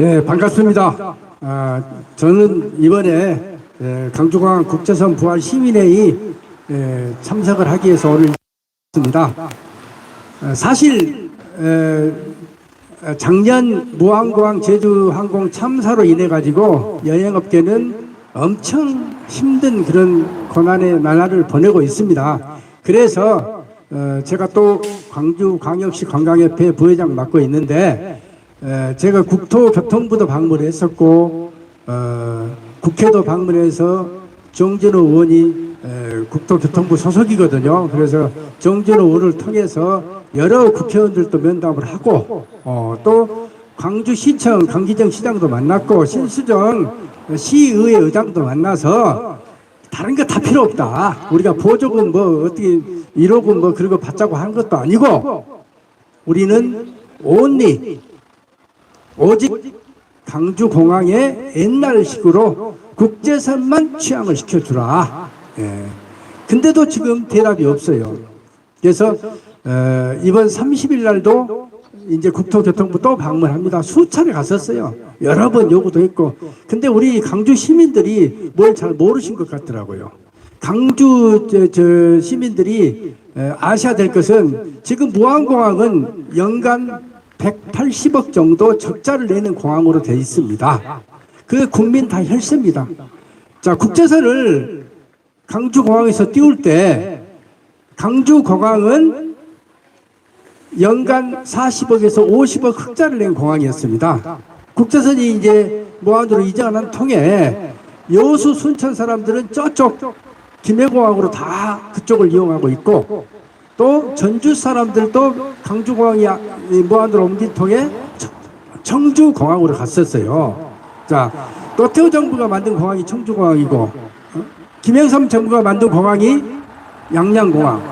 네, 반갑습니다. 아, 저는 이번에 에, 강주광 국제선 부활 시민회의 에, 참석을 하기 위해서 오늘 있습니다. 어, 사실 작년 무항공항 제주항공 참사로 인해 가지고 여행업계는 엄청 힘든 그런 고난의 나날을 보내고 있습니다. 그래서 어, 제가 또 광주광역시 관광협회 부회장 맡고 있는데 에, 제가 국토교통부도 방문했었고 어, 국회도 방문해서 정진호 의원이 에, 국토교통부 소속이거든요. 그래서 정진호 의원을 통해서 여러 국회의원들도 면담을 하고 어, 또 광주시청 강기정 시장도 만났고 신수정 시의회 의장도 만나서 다른 거 다 필요 없다. 우리가 보조금 뭐 어떻게 1억은 뭐 그런 거 받자고 한 것도 아니고 우리는 온리 오직 강주공항의 옛날식으로 국제선만 취항을 시켜주라. 예. 근데도 지금 대답이 없어요. 그래서 어, 이번 30일 날도 이제 국토교통부 또 방문합니다. 수차례 갔었어요. 여러 번 요구도 했고. 근데 우리 강주 시민들이 뭘 잘 모르신 것 같더라고요. 강주 저, 저 시민들이 에, 아셔야 될 것은 지금 무안공항은 연간 180억 정도 적자를 내는 공항으로 되어 있습니다. 그 국민 다 혈세입니다. 자, 국제선을 강주공항에서 띄울 때 강주공항은 연간 40억에서 50억 흑자를 낸 공항이었습니다. 국제선이 이제 무안으로 이전한 통에 여수 순천 사람들은 저쪽 김해공항으로 다 그쪽을 이용하고 있고 또 전주 사람들도 강주공항이 아- 이 무안으로 옮긴 통에 청- 청주공항으로 갔었어요. 자, 노태우 정부가 만든 공항이 청주공항이고 어? 김영삼 정부가 만든 공항이 양양공항,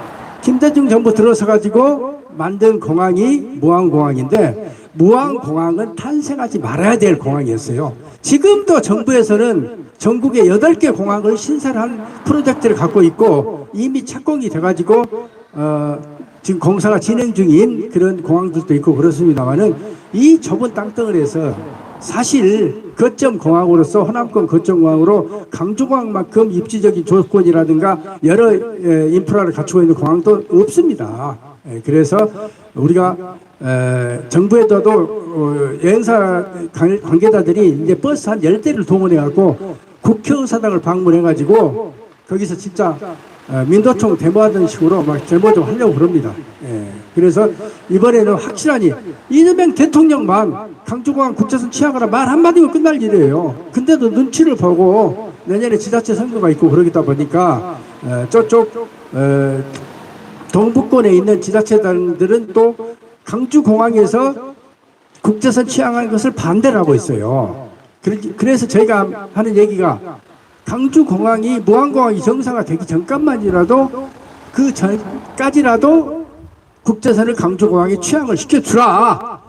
김대중 정부 들어서 가지고 만든 공항이 무안공항인데 무안공항은 탄생하지 말아야 될 공항이었어요. 지금도 정부에서는 전국에 8개 공항을 신설한 프로젝트를 갖고 있고 이미 착공이 돼가지고 어, 지금 공사가 진행 중인 그런 공항들도 있고 그렇습니다만은 이 좁은 땅덩어리에서 사실 거점 공항으로서 호남권 거점 공항으로 강주공항만큼 입지적인 조건이라든가 여러 에, 인프라를 갖추고 있는 공항도 없습니다. 에, 그래서 우리가 에, 정부에서도 어, 여행사 관- 관계자들이 이제 버스 한 열대를 동원해 갖고 국회의사당을 방문해 가지고 거기서 진짜 어, 민도총 데모하던 식으로 막 데모 좀 하려고 그럽니다. 예. 그래서 이번에는 확실하니 이재명 대통령만 강주공항 국제선 취하거나 말 한마디면 끝날 일이에요. 근데도 눈치를 보고 내년에 지자체 선거가 있고 그러다 보니까 어, 저쪽 어, 동북권에 있는 지자체들은 또 강주공항에서 국제선 취항하는 것을 반대를 하고 있어요. 그래서 저희가 하는 얘기가 강주 공항이 무안 공항이 정상화되기 전까만이라도 그 전까지라도 국제선을 강주 공항에 취항을 시켜주라.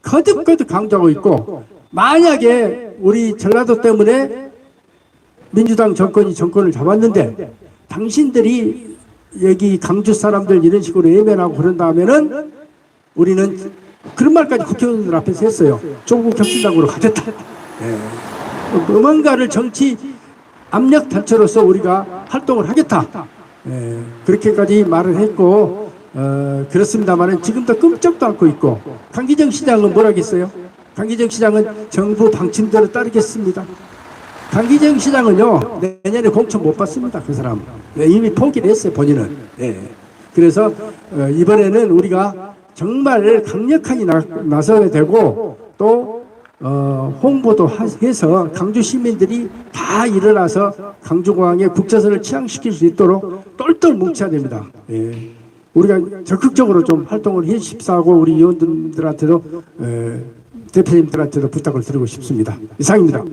거듭거듭 강조하고 있고 만약에 우리 전라도 때문에 민주당 정권이 정권을 잡았는데 당신들이 여기 강주 사람들 이런 식으로 외면하고 그런 다음에는 우리는 그런 말까지 국회의원들 앞에서 했어요. 조국 혁신당으로 가겠다. 예. 뭔가를 정치 압력 단체로서 우리가 활동을 하겠다. 예. 그렇게까지 말을 했고 어, 그렇습니다만은 지금도 끔찍도 않고 있고 강기정 시장은 뭐라겠어요? 강기정 시장은 정부 방침대로 따르겠습니다. 강기정 시장은요 내년에 공천 못 받습니다 그 사람 네, 이미 포기를 했어요 본인은 예. 그래서 어, 이번에는 우리가 정말 강력하게 나, 나서야 되고 또 어, 홍보도 하- 해서 강주 시민들이 다 일어나서 강주공항에 국제선을 취항시킬 수 있도록 똘똘 뭉쳐야 됩니다. 예. 우리가 적극적으로 좀 활동을 해 싶사고 우리 의원들한테도 에, 대표님들한테도 부탁을 드리고 싶습니다. 이상입니다.